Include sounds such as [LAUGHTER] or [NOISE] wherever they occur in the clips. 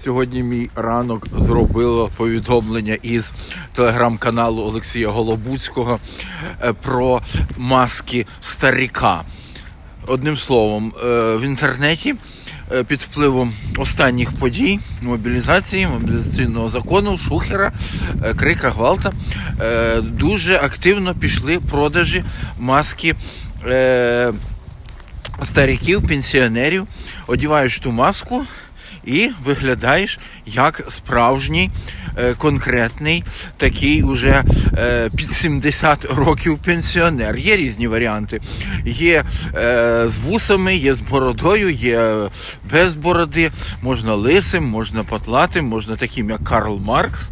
Сьогодні мій ранок зробило повідомлення із телеграм-каналу Олексія Голобуцького е, про маски старіка. Одним словом, е, в інтернеті е, під впливом останніх подій мобілізації, мобілізаційного закону, шухера, крика гвалта, дуже активно пішли продажі маски. стариків, пенсіонерів, одіваєш ту маску і виглядаєш як справжній е, конкретний такий уже е, під 70 років пенсіонер. Є різні варіанти. Є е, з вусами, є з бородою, є без бороди, можна лисим, можна потлатим, можна таким, як Карл Маркс.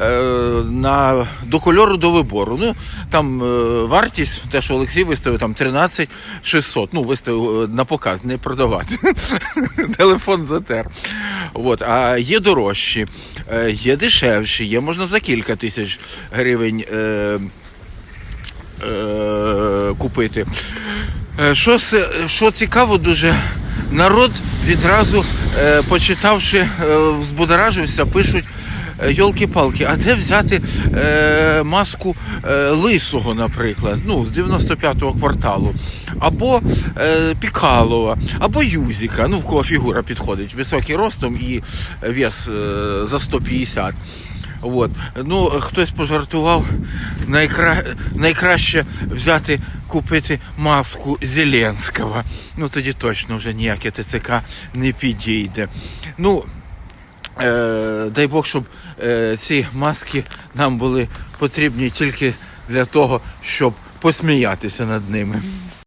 Е, на, до кольору до вибору. Ну, там е, вартість, те, що Олексій виставив, там 13 600. Ну, виставив е, на показ, не продавати. [LAUGHS] Телефон затер. От. А є дорожчі, є дешевші, є можна за кілька тисяч гривень. Е, е, купити. Що, що цікаво дуже, народ відразу, почитавши, е, збудоражився, пишуть. Йолки-палки, а де взяти е, маску е, лисого, наприклад, ну, з 95-го кварталу, або е, Пікалова, або Юзіка, ну, в кого фігура підходить, високий ростом і вес е, за 150. От. Ну, хтось пожартував, найкра... найкраще взяти, купити маску Зеленського. Ну, тоді точно вже ніяке ТЦК не підійде. Ну, е, дай Бог, щоб е, ці маски нам були потрібні тільки для того, щоб посміятися над ними.